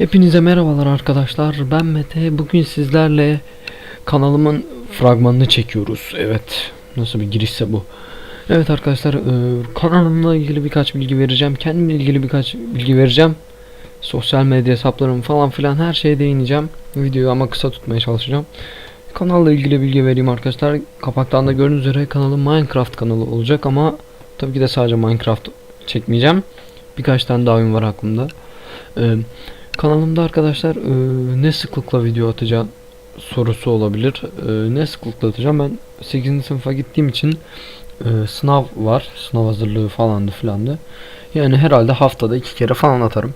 Hepinize merhabalar arkadaşlar. Ben Mete. Bugün sizlerle kanalımın fragmanını çekiyoruz. Evet. Nasıl bir girişse bu. Evet arkadaşlar, e, kanalımla ilgili birkaç bilgi vereceğim. Kendimle ilgili birkaç bilgi vereceğim. Sosyal medya hesaplarım falan filan her şeye değineceğim. Videoyu ama kısa tutmaya çalışacağım. Kanalla ilgili bilgi vereyim arkadaşlar. Kapaktan da gördüğünüz üzere kanalım Minecraft kanalı olacak ama tabii ki de sadece Minecraft çekmeyeceğim. Birkaç tane daha oyun var aklımda. Ee, kanalımda arkadaşlar e, ne sıklıkla video atacağım sorusu olabilir. E, ne sıklıkla atacağım? Ben 8. sınıfa gittiğim için e, sınav var. Sınav hazırlığı falandı filandı. Yani herhalde haftada iki kere falan atarım.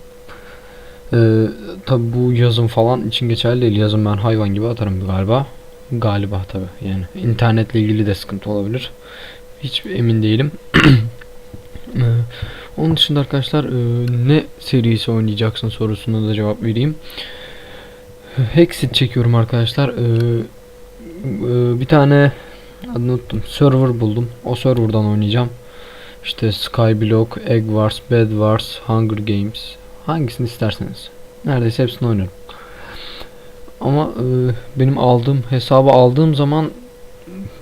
E, tabi bu yazın falan için geçerli değil. Yazın ben hayvan gibi atarım galiba. Galiba tabi yani internetle ilgili de sıkıntı olabilir. Hiç emin değilim. Onun dışında arkadaşlar e, ne serisi oynayacaksın sorusuna da cevap vereyim. Hexit çekiyorum arkadaşlar. E, e, bir tane adını unuttum. Server buldum. O serverdan oynayacağım. İşte Skyblock, Egg Wars, Bed Wars, Hunger Games. Hangisini isterseniz. Neredeyse hepsini oynarım. Ama benim aldığım hesabı aldığım zaman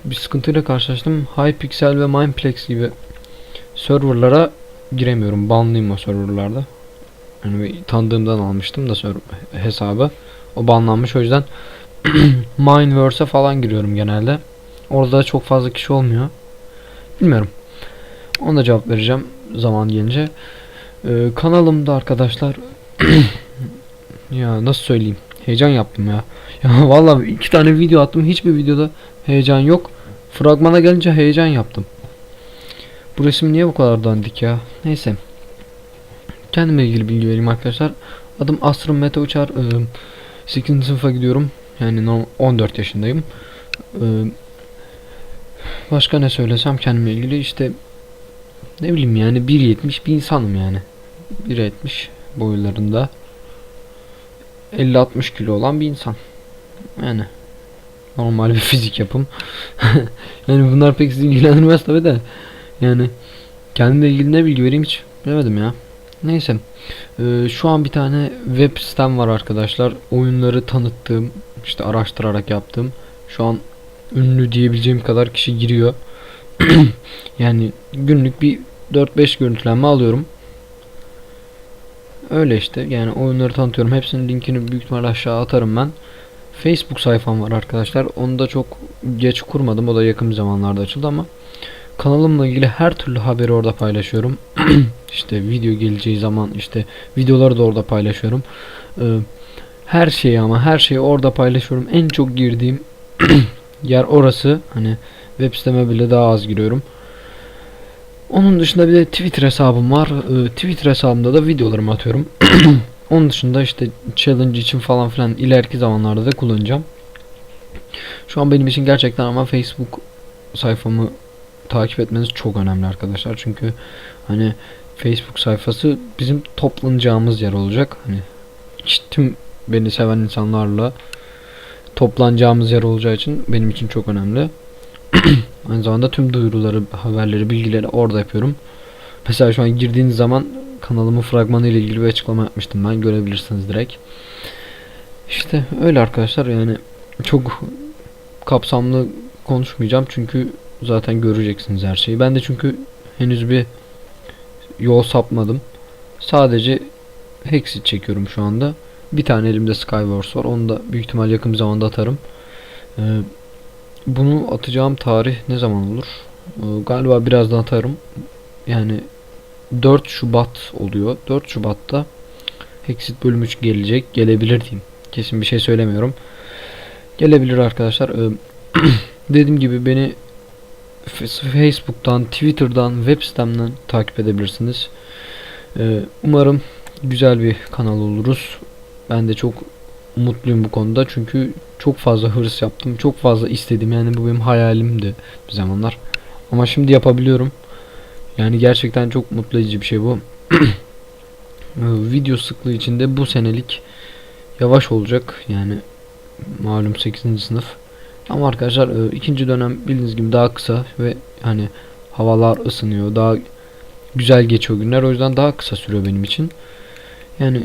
bir sıkıntıyla karşılaştım. Hypixel ve Mineplex gibi serverlara giremiyorum. Banlıyım o serverlarda. Yani bir tanıdığımdan almıştım da hesabı. O banlanmış o yüzden Mineverse'e falan giriyorum genelde. Orada da çok fazla kişi olmuyor. Bilmiyorum. Ona da cevap vereceğim zaman gelince. Ee, kanalımda arkadaşlar ya nasıl söyleyeyim? Heyecan yaptım ya. Ya vallahi iki tane video attım. Hiçbir videoda heyecan yok. Fragmana gelince heyecan yaptım. Bu resim niye bu kadar dandik ya? Neyse. Kendimle ilgili bilgi vereyim arkadaşlar. Adım Asrın Mete Uçar. Ee, 8. sınıfa gidiyorum. Yani no- 14 yaşındayım. Ee, başka ne söylesem kendimle ilgili işte ne bileyim yani 1.70 bir insanım yani. 1.70 boylarında 50-60 kilo olan bir insan. Yani normal bir fizik yapım. yani bunlar pek sizi ilgilendirmez tabi de. Yani kendimle ilgili ne bilgi vereyim hiç bilemedim ya. Neyse. Ee, şu an bir tane web sitem var arkadaşlar. Oyunları tanıttığım, işte araştırarak yaptığım. Şu an ünlü diyebileceğim kadar kişi giriyor. yani günlük bir 4-5 görüntülenme alıyorum. Öyle işte yani oyunları tanıtıyorum. Hepsinin linkini büyük ihtimalle aşağı atarım ben. Facebook sayfam var arkadaşlar. Onu da çok geç kurmadım. O da yakın zamanlarda açıldı ama kanalımla ilgili her türlü haberi orada paylaşıyorum. işte video geleceği zaman işte videoları da orada paylaşıyorum. Ee, her şeyi ama her şeyi orada paylaşıyorum. En çok girdiğim yer orası. Hani web siteme bile daha az giriyorum. Onun dışında bir de Twitter hesabım var. Ee, Twitter hesabımda da videolarımı atıyorum. Onun dışında işte challenge için falan filan ileriki zamanlarda da kullanacağım. Şu an benim için gerçekten ama Facebook sayfamı takip etmeniz çok önemli arkadaşlar. Çünkü hani Facebook sayfası bizim toplanacağımız yer olacak. Hani tüm beni seven insanlarla toplanacağımız yer olacağı için benim için çok önemli. Aynı zamanda tüm duyuruları, haberleri, bilgileri orada yapıyorum. Mesela şu an girdiğiniz zaman kanalımın fragmanı ile ilgili bir açıklama yapmıştım ben. Görebilirsiniz direkt. İşte öyle arkadaşlar yani çok kapsamlı konuşmayacağım çünkü zaten göreceksiniz her şeyi. Ben de çünkü henüz bir yol sapmadım. Sadece Hexit çekiyorum şu anda. Bir tane elimde Skywars var. Onu da büyük ihtimal yakın zamanda atarım. Ee, bunu atacağım tarih ne zaman olur? Ee, galiba birazdan atarım. Yani 4 Şubat oluyor. 4 Şubat'ta Hexit bölüm 3 gelecek. Gelebilir diyeyim. Kesin bir şey söylemiyorum. Gelebilir arkadaşlar. Ee, dediğim gibi beni Facebook'tan, Twitter'dan, web sitemden takip edebilirsiniz. Ee, umarım güzel bir kanal oluruz. Ben de çok mutluyum bu konuda çünkü çok fazla hırs yaptım. Çok fazla istedim. Yani bu benim hayalimdi bir zamanlar. Ama şimdi yapabiliyorum. Yani gerçekten çok mutlu edici bir şey bu. Ee, Video sıklığı içinde bu senelik yavaş olacak. Yani malum 8. sınıf. Ama arkadaşlar e, ikinci dönem bildiğiniz gibi daha kısa ve hani havalar ısınıyor. Daha güzel geçiyor günler. O yüzden daha kısa sürüyor benim için. Yani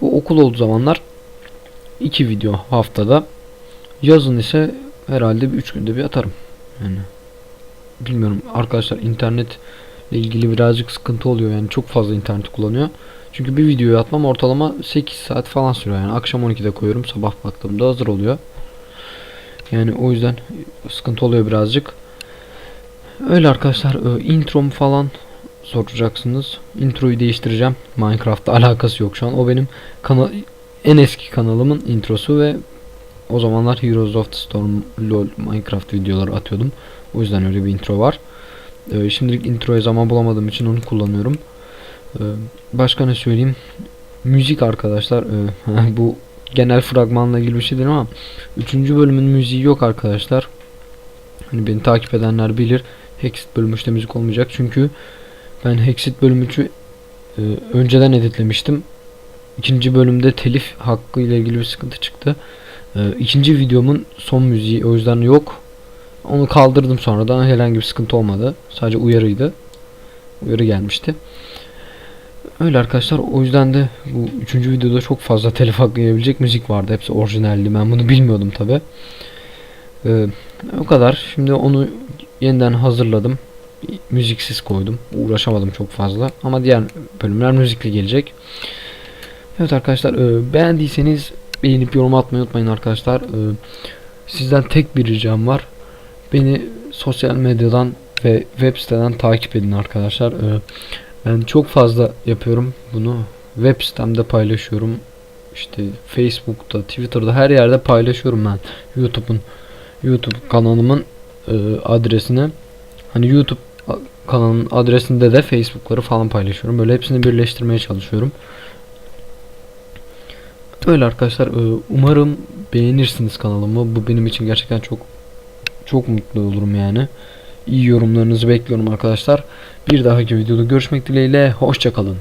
Bu okul olduğu zamanlar iki video haftada. Yazın ise herhalde 3 günde bir atarım. Yani bilmiyorum arkadaşlar internetle ilgili birazcık sıkıntı oluyor yani çok fazla internet kullanıyor. Çünkü bir videoyu atmam ortalama 8 saat falan sürüyor yani akşam 12'de koyuyorum sabah baktığımda hazır oluyor. Yani o yüzden sıkıntı oluyor birazcık. Öyle arkadaşlar e, introm falan soracaksınız. Introyu değiştireceğim. Minecraft'ta alakası yok şu an. O benim kanal en eski kanalımın introsu ve o zamanlar Heroes of the Storm LoL Minecraft videoları atıyordum. O yüzden öyle bir intro var. Ee, şimdilik introya zaman bulamadığım için onu kullanıyorum. Ee, başka ne söyleyeyim? Müzik arkadaşlar. ee, bu genel fragmanla ilgili bir şey değil ama 3. bölümün müziği yok arkadaşlar. Hani beni takip edenler bilir. Hexit bölümü işte müzik olmayacak. Çünkü ben Hexit bölümü üçü, e, önceden editlemiştim. İkinci bölümde telif hakkı ile ilgili bir sıkıntı çıktı. E, videomun son müziği o yüzden yok. Onu kaldırdım sonradan herhangi bir sıkıntı olmadı. Sadece uyarıydı. Uyarı gelmişti. Öyle arkadaşlar o yüzden de bu üçüncü videoda çok fazla telif hakkı yiyebilecek müzik vardı. Hepsi orijinaldi. Ben bunu bilmiyordum tabi. Ee, o kadar. Şimdi onu yeniden hazırladım. Müziksiz koydum. Uğraşamadım çok fazla. Ama diğer bölümler müzikli gelecek. Evet arkadaşlar e, beğendiyseniz beğenip yorum atmayı unutmayın arkadaşlar. E, sizden tek bir ricam var. Beni sosyal medyadan ve web siteden takip edin arkadaşlar. E, ben çok fazla yapıyorum bunu. Web sitemde paylaşıyorum. İşte Facebook'ta, Twitter'da her yerde paylaşıyorum ben. YouTube'un YouTube kanalımın e, adresine. Hani YouTube kanalının adresinde de Facebook'ları falan paylaşıyorum. Böyle hepsini birleştirmeye çalışıyorum. Öyle arkadaşlar. e, Umarım beğenirsiniz kanalımı. Bu benim için gerçekten çok çok mutlu olurum yani. İyi yorumlarınızı bekliyorum arkadaşlar. Bir dahaki videoda görüşmek dileğiyle. Hoşçakalın.